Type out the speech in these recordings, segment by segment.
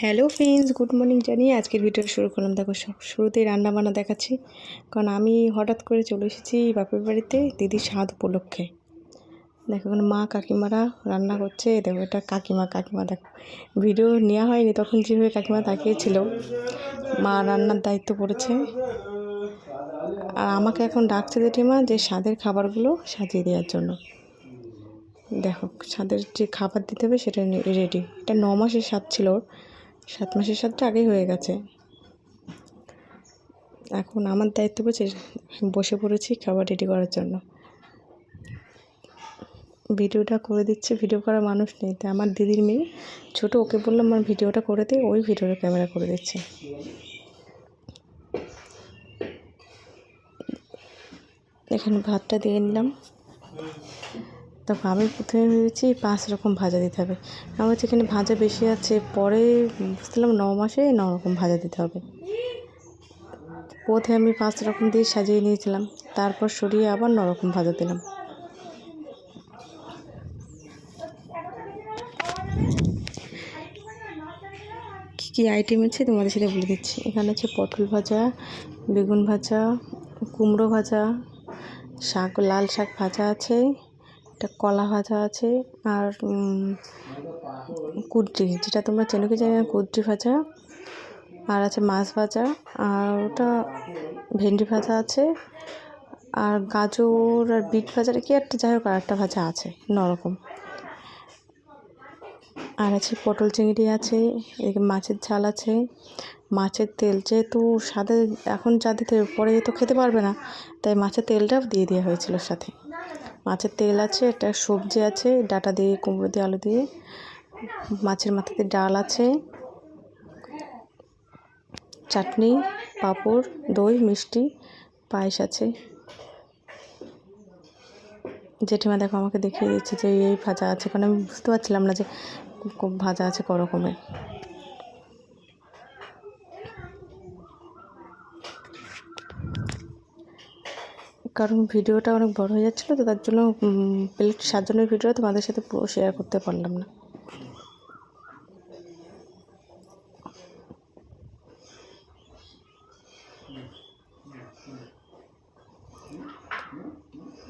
Hello friends, good morning জানিয়ে আজকের video শুরু করলাম। দেখো শুরুতেই রান্না বান্না দেখাচ্ছি। কারণ আমি হঠাৎ করে চলে এসেছি বাপের বাড়িতে দিদির স্বাদ উপলক্ষে। দেখো, এখন মা কাকিমারা রান্না করছে। দেখো, এটা কাকিমা কাকিমা দেখো। ভিডিও নেওয়া হয়নি, তখন যেভাবে কাকিমা তাকিয়েছিল, মা রান্নার দায়িত্ব পড়েছে। আর আমাকে এখন ডাকছে জেঠিমা যে স্বাদের খাবারগুলো সাজিয়ে দেওয়ার জন্য। দেখো, স্বাদের যে খাবার দিতে হবে সেটা রেডি এটা ন মাসের স্বাদ ছিল ওর। সাত মাসের স্বাদটা আগেই হয়ে গেছে। এখন আমার দায়িত্ব পড়ছে বসে পড়েছি খাবার রেডি করার জন্য। ভিডিওটা করে দিচ্ছে ভিডিও করার মানুষ নেই। তাই আমার দিদির মেয়ে, ছোট, ওকে বললাম আমার ভিডিওটা করে দে, ওই ভিডিওটা ক্যামেরা করে দিচ্ছে। এখানে ভাতটা দিয়ে নিলাম। তারপর আমি প্রথমে ভেবেছি পাঁচ রকম ভাজা দিতে হবে। আমার হচ্ছে এখানে ভাজা বেশি আছে, পরে বুঝলাম ন মাসে ন রকম ভাজা দিতে হবে। প্রথমে আমি পাঁচ রকম দিয়ে সাজিয়ে নিয়েছিলাম, তারপর সরিয়ে আবার ন রকম ভাজা দিলাম। কী কী আইটেম আছে তোমাদের সেটা বলে দিচ্ছি। এখানে আছে পটল ভাজা, বেগুন ভাজা, কুমড়ো ভাজা, শাক, লাল শাক ভাজা আছে। একটা কলা ভাজা আছে আর কুদ্রি যেটা তোমরা চেনো কি জানি না কুদ্রি ভাজা। আর আছে মাছ ভাজা, আর ওটা ভেন্ডি ভাজা আছে। আর গাজর আর বিট ভাজার কি একটা, যাই হোক আর একটা ভাজা আছে নরকম আর আছে পটল চিংড়ি আছে এদিকে মাছের ঝাল আছে। মাছের তেল যেহেতু স্বাদে এখন যা দিতে, পরে তো খেতে পারবে না, তাই মাছের তেলটাও দিয়ে দেওয়া হয়েছিল সাথে। মাছের তেল আছে, একটা সবজি আছে, ডাটা দিয়ে, কুমড়ো দিয়ে, আলু দিয়ে, মাছের মাথাতে ডাল আছে, চাটনি, পাঁপড়, দই, মিষ্টি, পায়েস আছে। জেঠিমা দেখো আমাকে দেখিয়ে দিচ্ছে যে এই ভাজা আছে, কারণ আমি বুঝতে পারছিলাম না যে ভাজা আছে ক কারণ ভিডিওটা অনেক বড় হয়ে যাচ্ছিল, তো তার জন্য প্লেট সাজানোর ভিডিও তোমাদের সাথে পুরো শেয়ার করতে পারলাম না।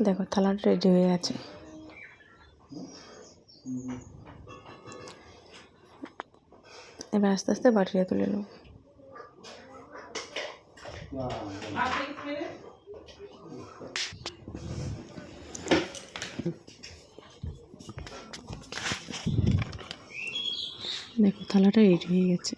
দেখো, থালাটা রেডি হয়ে গেছে। এবার আস্তে আস্তে বাটিয়ে তুলে নেব। দেখো, থালাটা রেডি হয়ে গেছে।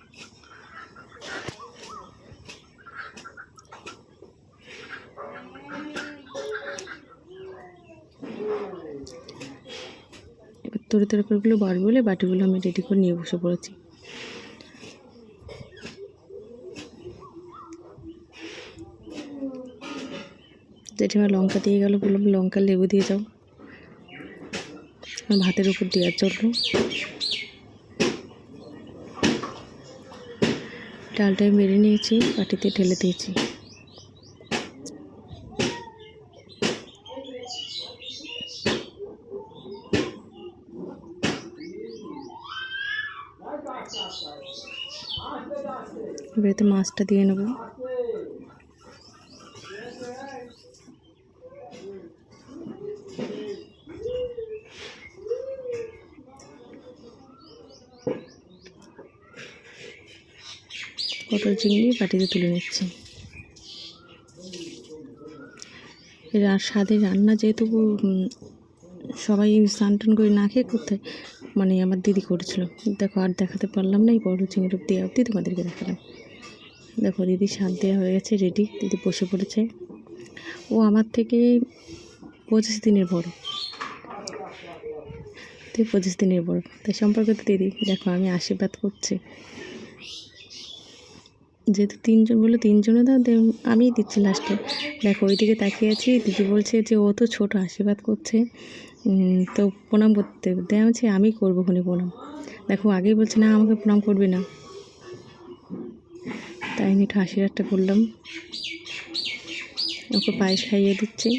এবার তরি তরকারিগুলো বাড়বে বলে বাটিগুলো আমি রেডি করে নিয়ে বসে পড়েছি। জেঠিমা লঙ্কা দিয়ে গেল বললাম লঙ্কা লেবু দিয়ে যাও। ভাতের উপর দেওয়ার জন্য ডালটা মেরে নিয়েছি, বাটিতে ঢেলে দিয়েছি। এবারে তো মাছটা দিয়ে নেব। পটল চিংড়ি বাটিতে তুলে নিচ্ছি। আর স্বাদের রান্না যেহেতু সবাই স্নান টান করে না খেয়ে করতে মানে আমার দিদি করেছিল। দেখো আর দেখাতে পারলাম না, এই পটল চিংড়ি দেওয়া অবধি তোমাদেরকে দেখালাম। দেখো দিদি স্বাদ দেওয়া হয়ে গেছে রেডি দিদি বসে পড়েছে। ও আমার থেকে পঁচিশ দিনের বড়। পঁচিশ দিনের বড়। তাই সম্পর্কে তো দিদি, দেখো আমি আশীর্বাদ করছি। যেহেতু তিনজন বলল তিনজনও দাও দে আমিই দিচ্ছি লাস্টে দেখো ওইদিকে তাকিয়ে আছি দিদি বলছে যে ও তো ছোটো আশীর্বাদ করছে। তো প্রণাম করতে দেওয়া আমি বলছি, আমি করব খুনি প্রণাম। দেখো আগেই বলছে না আমাকে প্রণাম করবি না। তাই আমি একটু আশীর্বাদটা করলাম। ওকে পায়েস খাইয়ে দিচ্ছি।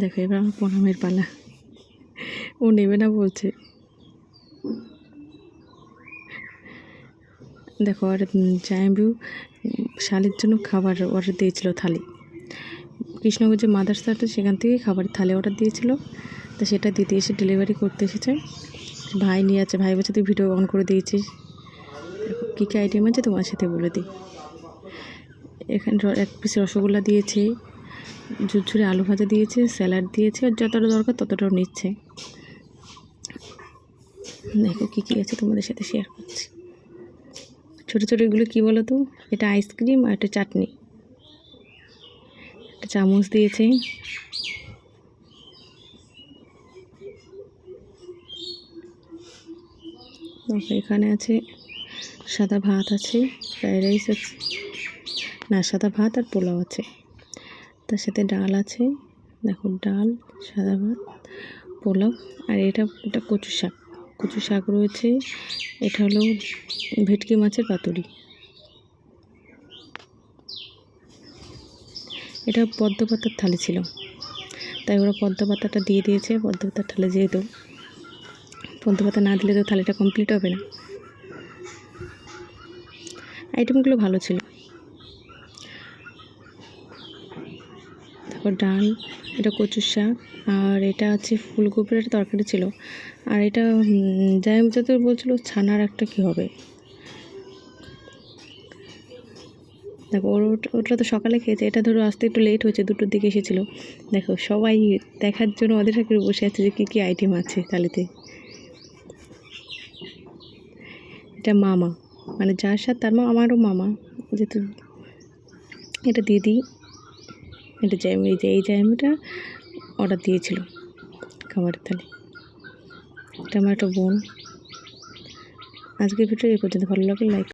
দেখো, এবার আমার প্রণামের পালা। ও নেবে না বলছে। দেখো, আর জায়াম্বু শালের জন্য খাবার অর্ডার দিয়েছিল থালি। কৃষ্ণগঞ্জ যে মাদার্সাটা সেখান থেকেই খাবার, থালি অর্ডার দিয়েছিল। তো সেটা দিতে এসে ডেলিভারি করতে এসেছে। ভাই নিয়ে আছে, ভাই বলছে, তুই ভিডিও অন করে দিয়েছিস। কী কী আইটেম আছে তোমার সাথে বলে দিই। এখানে এক পিস রসগোল্লা দিয়েছে। ঝুরঝুরে আলু ভাজা দিয়েছে, স্যালাড দিয়েছে, আর যতটা দরকার ততটাও নিচ্ছে। দেখো কী কী আছে তোমাদের সাথে শেয়ার করছি। ছোটো ছোটো এগুলো কী বলো তো এটা আইসক্রিম আর একটা চাটনি। একটা চামচ দিয়েছে। এখানে আছে সাদা ভাত আছে ফ্রাইড রাইস আছে, না সাদা ভাত আর পোলাও আছে। তার সাথে ডাল আছে। দেখো ডাল, সাদা ভাত, পোলাও, আর এটা এটা কচু শাক। কচু শাক রয়েছে। এটা হলো ভেটকি মাছের পাতুরি। এটা পদ্ম পাতার থালি ছিল। তাই ওরা পদ্ম পাতাটা দিয়ে দিয়েছে। পদ্ম পাতার থালি যেহেতু, পদ্ম পাতা না দিলে তো থালিটা কমপ্লিট হবে না। আইটেমগুলো ভালো ছিল। তারপর ডাল, এটা কচুর শাক, আর এটা আছে ফুলকপির একটা তরকারি ছিল। আর এটা যাই তো বলছিল ছানার একটা কী হবে? দেখো, ওর, ওটা- তো সকালে খেয়েছে, এটা ধরো আসতে একটু লেট হয়েছে, দুটোর দিকে এসেছিল। দেখো, সবাই দেখার জন্য ওদের সাথে বসে আছে যে কী কী আইটেম আছে থালিতে। এটা মামা মানে যার সাথে তার মা, আমারও মামা। যেহেতু এটা দিদি এটা জ্যাম যে, এই জায়মিটা অর্ডার দিয়েছিল খাবারের থালি। এটা আমার একটা বোন। আজকের ভিডিও এই পর্যন্ত। ভালো লাগলে লাইক